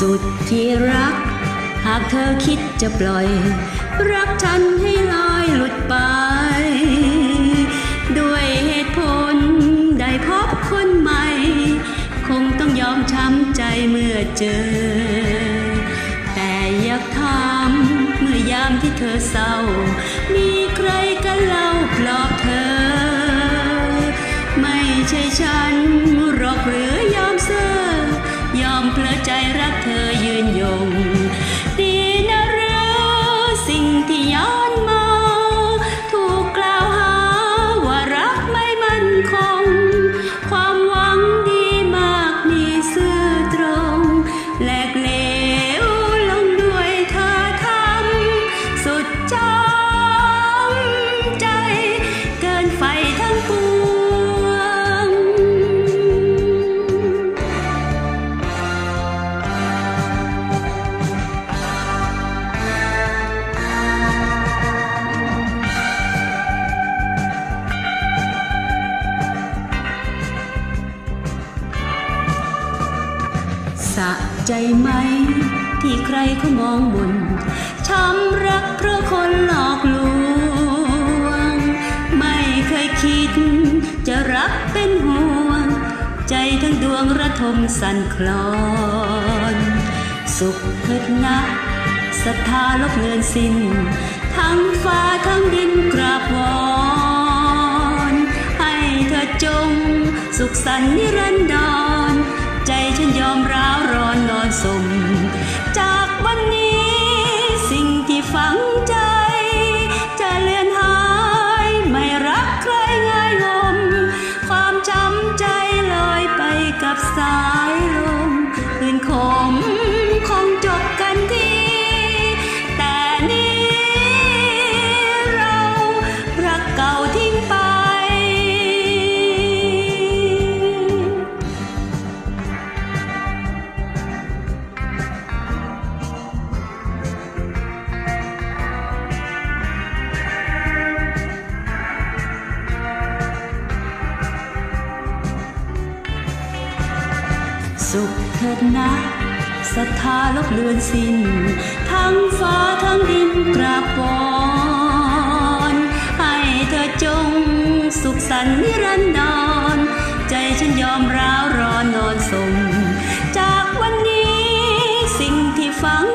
สุดที่รัก หากเธอคิดจะปล่อย รักฉันให้ลอยหลุดไป ด้วยเหตุผลได้พบคนใหม่ คงต้องยอมช้ำใจเมื่อเจอ แต่อยากถามเมื่อยามที่เธอเศร้า มีใครกันเล่าปลอบเธอ ไม่ใช่ฉันหรอ สิ่ง สะใจไหม ที่ใครเขามองบนช้ำรักเพราะคนหลอกลวง ไม่เคยคิด จะรักเป็นห่วง ใจทั้งดวงระทมสั่นคลอน สุขเถิดนะศรัทธาลบเลือนสิ้น ทั้งฟ้าทั้งดินกราบวอนให้เธอจง สุขสันต์นิรันดร สุขเถิดนะศรัทธาลบเลือนสิ้น ทั้งฟ้าทั้งดินกราบวอนให้เธอจงสุขสันนิรันดร ใจฉันยอมร้าวร้อนนอนสม จากวันนี้สิ่งที่ฝัง